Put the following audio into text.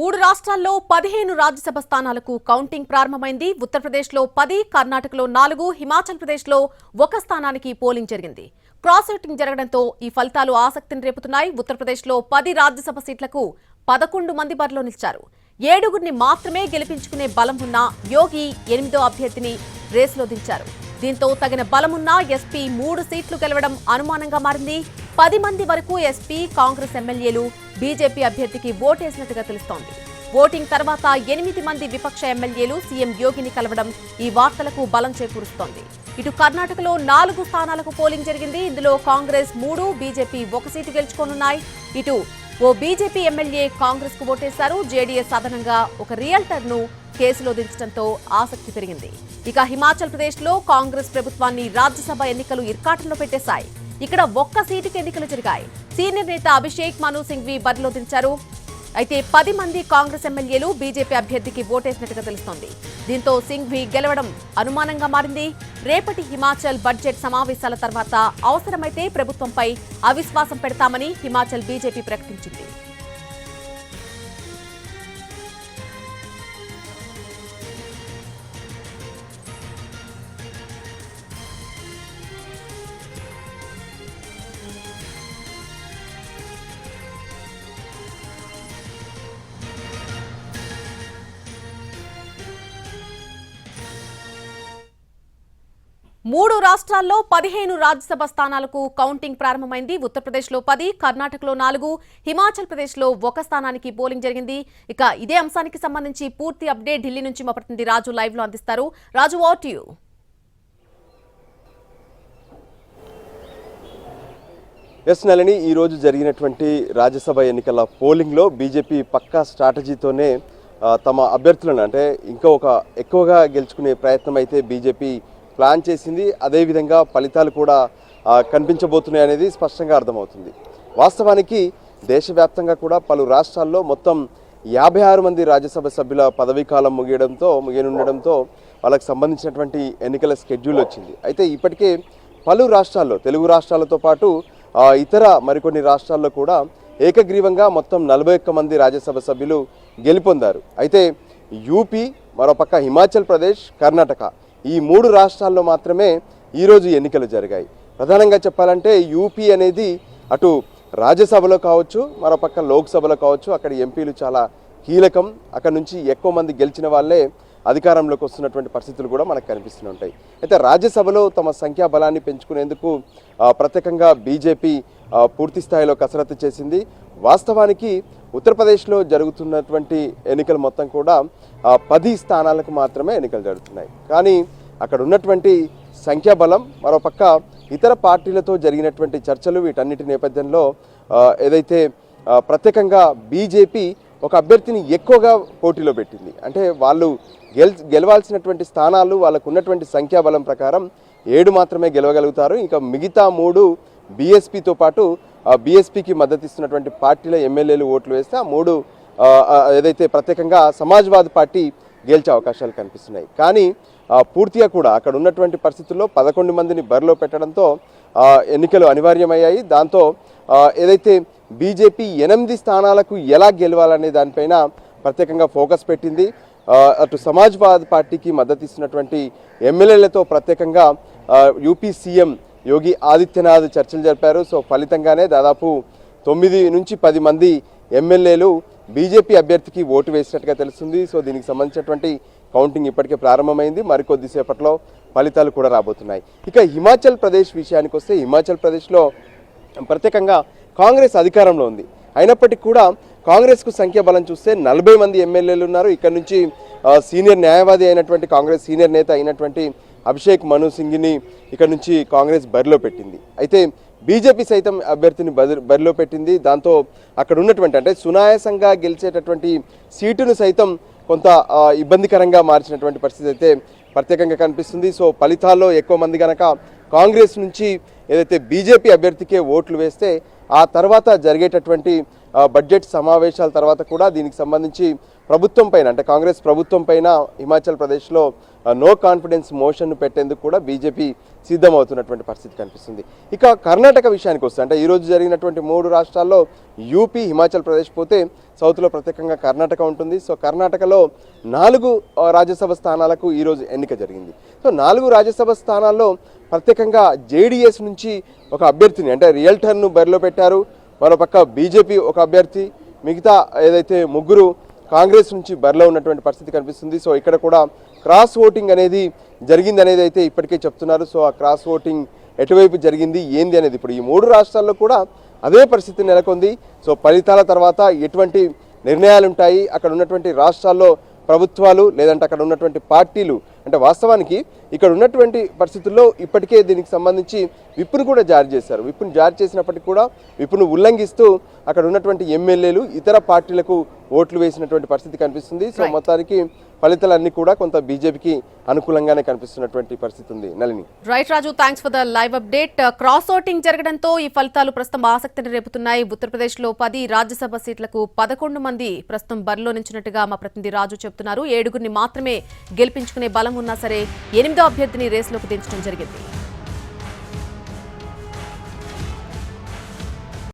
మూడు రాష్ట్రాల్లో పదిహేను రాజ్యసభ స్థానాలకు కౌంటింగ్ ప్రారంభమైంది. ఉత్తరప్రదేశ్లో పది కర్ణాటకలో నాలుగు హిమాచల్ ప్రదేశ్లో ఒక స్థానానికి పోలింగ్ జరిగింది. క్రాస్ ఓటింగ్ జరగడంతో ఈ ఫలితాలు ఆసక్తిని రేపుతున్నాయి. ఉత్తరప్రదేశ్లో పది రాజ్యసభ సీట్లకు పదకొండు మంది బరిలో నిలిచారు. ఏడుగురిని మాత్రమే గెలిపించుకునే బలం ఉన్న యోగి ఎనిమిదో అభ్యర్థిని రేసులో దించారు. దీంతో తగిన బలమున్న ఎస్పీ మూడు సీట్లు గెలవడం అనుమానంగా మారింది. పది మంది వరకు ఎస్పీ కాంగ్రెస్ ఎమ్మెల్యేలు బీజేపీ అభ్యర్థికి ఓటేసినట్టుగా తెలుస్తోంది. ఓటింగ్ తర్వాత ఎనిమిది మంది విపక్ష ఎమ్మెల్యేలు సీఎం యోగిని కలవడం ఈ వార్తలకు బలం చేకూరుస్తోంది. ఇటు కర్ణాటకలో నాలుగు స్థానాలకు పోలింగ్ జరిగింది. ఇందులో కాంగ్రెస్ మూడు బీజేపీ ఒక సీటు గెలుచుకోనున్నాయి. ఇటు ఓ బీజేపీ ఎమ్మెల్యే కాంగ్రెస్కు ఓటేశారు. జేడీఎస్ అదనంగా ఒక రియల్టర్ను కేసులో దించడంతో ఆసక్తి పెరిగింది. ఇక హిమాచల్ ప్రదేశ్లో కాంగ్రెస్ ప్రభుత్వాన్ని రాజ్యసభ ఎన్నికలు ఇర్కాటంలో పెట్టేశాయి. ఇక్కడ ఒక్క సీటుకి ఎన్నికలు జరిగాయి. సీనియర్ నేత అభిషేక్ మను సింఘ్వి బరిలో దించారు. అయితే పది మంది కాంగ్రెస్ ఎమ్మెల్యేలు బీజేపీ అభ్యర్థికి ఓటేసినట్టుగా తెలుస్తోంది. దీంతో సింఘ్వి గెలవడం అనుమానంగా మారింది. రేపటి హిమాచల్ బడ్జెట్ సమావేశాల తర్వాత అవసరమైతే ప్రభుత్వంపై అవిశ్వాసం పెడతామని హిమాచల్ బీజేపీ ప్రకటించింది. మూడు రాష్ట్రాల్లో పదిహేను రాజ్యసభ స్థానాలకు కౌంటింగ్ ప్రారంభమైంది. ఉత్తరప్రదేశ్లో పది కర్ణాటకలో నాలుగు హిమాచల్ ప్రదేశ్లో ఒక స్థానానికి పోలింగ్ జరిగింది. ఇక ఇదే అంశానికి సంబంధించి పూర్తి అప్డేట్ ఢిల్లీ నుంచి మా ప్రతినిధి రాజు లైవ్లో అందిస్తారు. Raju what you? Yes Nalini ఈరోజు జరిగినటువంటి రాజ్యసభ ఎన్నికల పోలింగ్లో బీజేపీ పక్కా స్ట్రాటజీతోనే తమ అభ్యర్థులను అంటే ఇంకా ఒక ఎక్కువగా గెలుచుకునే ప్రయత్నం అయితే బీజేపీ ప్లాన్ చేసింది. అదేవిధంగా ఫలితాలు కూడా కనిపించబోతున్నాయి అనేది స్పష్టంగా అర్థమవుతుంది. వాస్తవానికి దేశవ్యాప్తంగా కూడా పలు రాష్ట్రాల్లో మొత్తం యాభై ఆరు మంది రాజ్యసభ సభ్యుల పదవీకాలం ముగియడంతో ముగియనుండడంతో వాళ్ళకి సంబంధించినటువంటి ఎన్నికల స్కెడ్యూల్ వచ్చింది. అయితే ఇప్పటికే పలు రాష్ట్రాల్లో తెలుగు రాష్ట్రాలతో పాటు ఇతర మరికొన్ని రాష్ట్రాల్లో కూడా ఏకగ్రీవంగా మొత్తం నలభై ఒక్క మంది రాజ్యసభ సభ్యులు గెలుపొందారు. అయితే యూపీ మరోపక్క హిమాచల్ ప్రదేశ్ కర్ణాటక ఈ మూడు రాష్ట్రాల్లో మాత్రమే ఈరోజు ఎన్నికలు జరిగాయి. ప్రధానంగా చెప్పాలంటే యూపీ అనేది అటు రాజ్యసభలో కావచ్చు మరోపక్క లోక్సభలో కావచ్చు అక్కడ ఎంపీలు చాలా కీలకం. అక్కడ నుంచి ఎక్కువ మంది గెలిచిన వాళ్ళే అధికారంలోకి వస్తున్నటువంటి పరిస్థితులు కూడా మనకు కనిపిస్తూనే ఉంటాయి. అయితే రాజ్యసభలో తమ సంఖ్యా బలాన్ని పెంచుకునేందుకు ప్రత్యేకంగా బీజేపీ పూర్తి స్థాయిలో కసరత్తు చేసింది. వాస్తవానికి ఉత్తరప్రదేశ్లో జరుగుతున్నటువంటి ఎన్నికలు మొత్తం కూడా పది స్థానాలకు మాత్రమే ఎన్నికలు జరుగుతున్నాయి. కానీ అక్కడ ఉన్నటువంటి సంఖ్యాబలం మరోపక్క ఇతర పార్టీలతో జరిగినటువంటి చర్చలు వీటన్నిటి నేపథ్యంలో ఏదైతే ప్రత్యేకంగా బీజేపీ ఒక అభ్యర్థిని ఎక్కువగా పోటీలో పెట్టింది. అంటే వాళ్ళు గెల్ గెలవాల్సినటువంటి స్థానాలు వాళ్ళకు ఉన్నటువంటి సంఖ్యాబలం ప్రకారం ఏడు మాత్రమే గెలవగలుగుతారు. ఇంకా మిగతా మూడు బీఎస్పీతో పాటు బీఎస్పీకి మద్దతు ఇస్తున్నటువంటి పార్టీల ఎమ్మెల్యేలు ఓట్లు వేస్తే ఆ మూడు ఏదైతే ప్రత్యేకంగా సమాజ్వాద్ పార్టీ గెలిచే అవకాశాలు కనిపిస్తున్నాయి. కానీ పూర్తిగా కూడా అక్కడ ఉన్నటువంటి పరిస్థితుల్లో పదకొండు మందిని బరిలో పెట్టడంతో ఎన్నికలు అనివార్యమయ్యాయి. దాంతో ఏదైతే బీజేపీ ఎనిమిది స్థానాలకు ఎలా గెలవాలనే దానిపైన ప్రత్యేకంగా ఫోకస్ పెట్టింది. అటు సమాజ్వాద్ పార్టీకి మద్దతు ఇస్తున్నటువంటి ఎమ్మెల్యేలతో ప్రత్యేకంగా యూపీ సీఎం యోగి ఆదిత్యనాథ్ చర్చలు జరిపారు. సో ఫలితంగానే దాదాపు తొమ్మిది నుంచి పది మంది ఎమ్మెల్యేలు బీజేపీ అభ్యర్థికి ఓటు వేసినట్టుగా తెలుస్తుంది. సో దీనికి సంబంధించినటువంటి కౌంటింగ్ ఇప్పటికే ప్రారంభమైంది. మరికొద్దిసేపట్లో ఫలితాలు కూడా రాబోతున్నాయి. ఇక హిమాచల్ ప్రదేశ్ విషయానికి వస్తే హిమాచల్ ప్రదేశ్లో ప్రత్యేకంగా కాంగ్రెస్ అధికారంలో ఉంది. అయినప్పటికీ కూడా కాంగ్రెస్కు సంఖ్యాబలం చూస్తే నలభై మంది ఎమ్మెల్యేలు ఉన్నారు. ఇక్కడ నుంచి సీనియర్ న్యాయవాది అయినటువంటి కాంగ్రెస్ సీనియర్ నేత అయినటువంటి అభిషేక్ మను సింగ్ని ఇక్కడ నుంచి కాంగ్రెస్ బరిలో పెట్టింది. అయితే బీజేపీ సైతం అభ్యర్థిని బది- బరిలో పెట్టింది. దాంతో అక్కడ ఉన్నటువంటి అంటే సునాయాసంగా గెలిచేటటువంటి సీటును సైతం కొంత ఇబ్బందికరంగా మార్చినటువంటి పరిస్థితి అయితే ప్రత్యేకంగా కనిపిస్తుంది. సో ఫలితాల్లో ఎక్కువ మంది కనుక కాంగ్రెస్ నుంచి ఏదైతే బీజేపీ అభ్యర్థికే ఓట్లు వేస్తే ఆ తర్వాత జరిగేటటువంటి బడ్జెట్ సమావేశాల తర్వాత కూడా దీనికి సంబంధించి ప్రభుత్వం పైన అంటే కాంగ్రెస్ ప్రభుత్వం పైన హిమాచల్ ప్రదేశ్లో నో కాన్ఫిడెన్స్ మోషన్ను పెట్టేందుకు కూడా బీజేపీ సిద్ధమవుతున్నటువంటి పరిస్థితి కనిపిస్తుంది. ఇక కర్ణాటక విషయానికి వస్తే అంటే ఈరోజు జరిగినటువంటి మూడు రాష్ట్రాల్లో యూపీ హిమాచల్ ప్రదేశ్ పోతే సౌత్లో ప్రత్యేకంగా కర్ణాటక ఉంటుంది. సో కర్ణాటకలో నాలుగు రాజ్యసభ స్థానాలకు ఈరోజు ఎన్నిక జరిగింది. సో నాలుగు రాజ్యసభ స్థానాల్లో ప్రత్యేకంగా జేడీఎస్ నుంచి ఒక అభ్యర్థిని అంటే రియల్టర్ను బరిలో పెట్టారు. మరోపక్క బీజేపీ ఒక అభ్యర్థి మిగతా ఏదైతే ముగ్గురు కాంగ్రెస్ నుంచి బరిలో ఉన్నటువంటి పరిస్థితి కనిపిస్తుంది. సో ఇక్కడ కూడా క్రాస్ ఓటింగ్ అనేది జరిగింది అనేది అయితే ఇప్పటికే చెప్తున్నారు. సో ఆ క్రాస్ ఓటింగ్ ఎటువైపు జరిగింది ఏంది అనేది ఇప్పుడు ఈ మూడు రాష్ట్రాల్లో కూడా అదే పరిస్థితి నెలకొంది. సో ఫలితాల తర్వాత ఎటువంటి నిర్ణయాలు ఉంటాయి అక్కడ ఉన్నటువంటి రాష్ట్రాల్లో ప్రభుత్వాలు లేదంటే అక్కడ ఉన్నటువంటి పార్టీలు అంటే వాస్తవానికి ఇక్కడ ఉన్నటువంటి పరిస్థితుల్లో ఇప్పటికే దీనికి సంబంధించి విప్పును కూడా జారీ చేశారు విప్పును జారీ చేసినప్పటికీ కూడా విప్పును ఉల్లంఘిస్తూ అక్కడ ఉన్నటువంటి ఎమ్మెల్యేలు ఇతర పార్టీలకు ఓట్లు వేసినటువంటి పరిస్థితి కనిపిస్తుంది సో. మొత్తానికి ఫలితాలన్నీ కూడా కొంత బీజేపీకి అనుకూలంగానే కనిపిస్తున్నటువంటి పరిస్థితి ఉంది. Nalini right Raju thanks for the live update cross voting జరగడంతో ఈ ఫలితాలు ప్రస్తుతం ఆసక్తిని రేపుతున్నాయి. ఉత్తరప్రదేశ్లో పది రాజ్యసభ సీట్లకు పదకొండు మంది ప్రస్తుతం బరిలో నించినట్టుగా మా ప్రతినిధి రాజు చెప్తున్నారు. ఏడుగురిని మాత్రమే గెలిపించుకునే బలం ఉన్నా సరే ఎనిమిదో అభ్యర్థిని రేసులోకి దించడం జరిగింది.